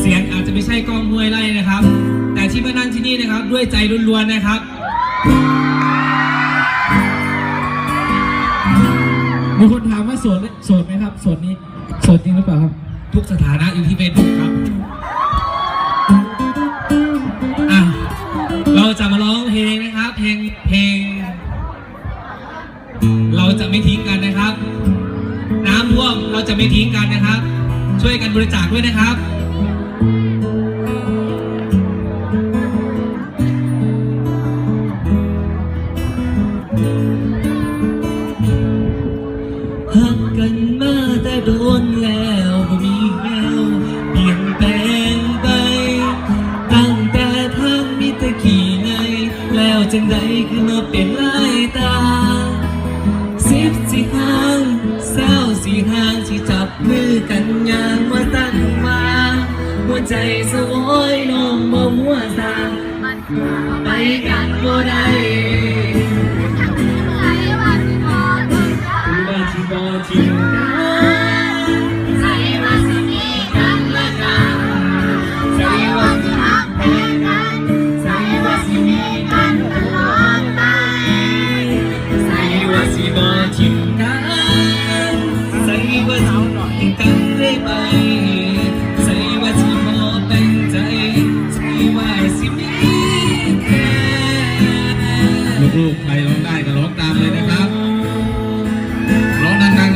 เสียงอาจจะไม่ใช่กล้องห้วยไร่นะครับ แต่ที่มานั่งที่นี่นะครับด้วยใจล้วนๆนะครับ มีคนถามว่าโสดโสดไหมครับโสดนี้โสดจริงหรือเปล่าครับ ทุกสถานะอยู่ที่เฟซบุ๊กครับอะเราจะมาร้องเพลงนะครับ เพลงเพลง เราจะไม่ทิ้งกันนะครับ น้ำท่วมเราจะไม่ทิ้งกันนะครับ ช่วยกันบริจาคด้วยนะครับหักกันมาแต่โดนแล้วบ่มีแววเปลี่ยนแปลงไป ตั้งแต่ทางมีแต่ขี่ไงแล้วจังใดคือมาเป็นลายตาสิบสี่ห้างเศร้าสี่ห้างที่จับมือกัน ใจสวยน้องบ่หัวซาไปกันบ่ได้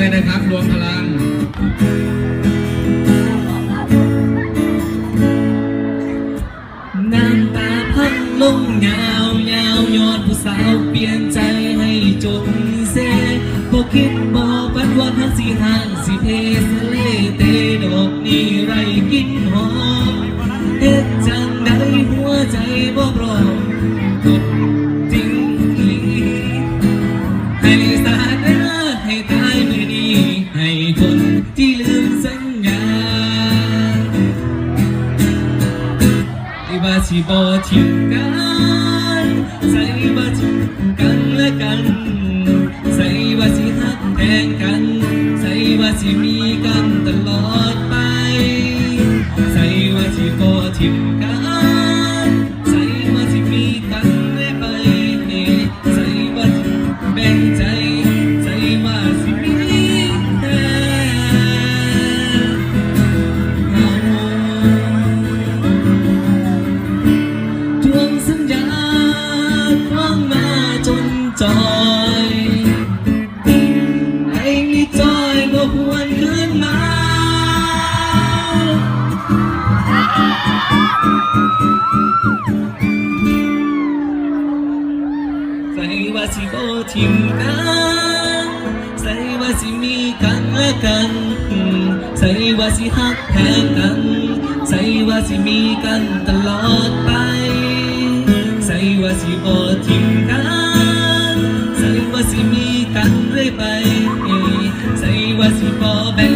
ดังๆเลยนะครับ รวมพลังน้ำตาพังลงยาวยาวยอดผู้สาวเปลี่ยนใจให้จนเซ่บ่คิดบ่ฝันว่าหักสิห่างสิเพสเลเตดอกนี้ไรกินหอมเฮ็ด ว่าสิบ่ทิ้งกันใส่ว่าทิ้งกันและกันใส่ว่าสิฮักแทนกันใส่ว่าสิมีกันตลอดไปใส่ว่าสิบ่ทิ้ง ใส่ว่าสิบทิ้งกันใส่ว่าสิมีกันและกัน ใส่ว่าสิฮักแทนกัน ใส่ว่าสิมีกันตลอดไป ใส่ว่าสิบทิ้งกันใส่ว่าสิมีกันเรื่อยไป ใส่ว่าสิบ่แบ่ง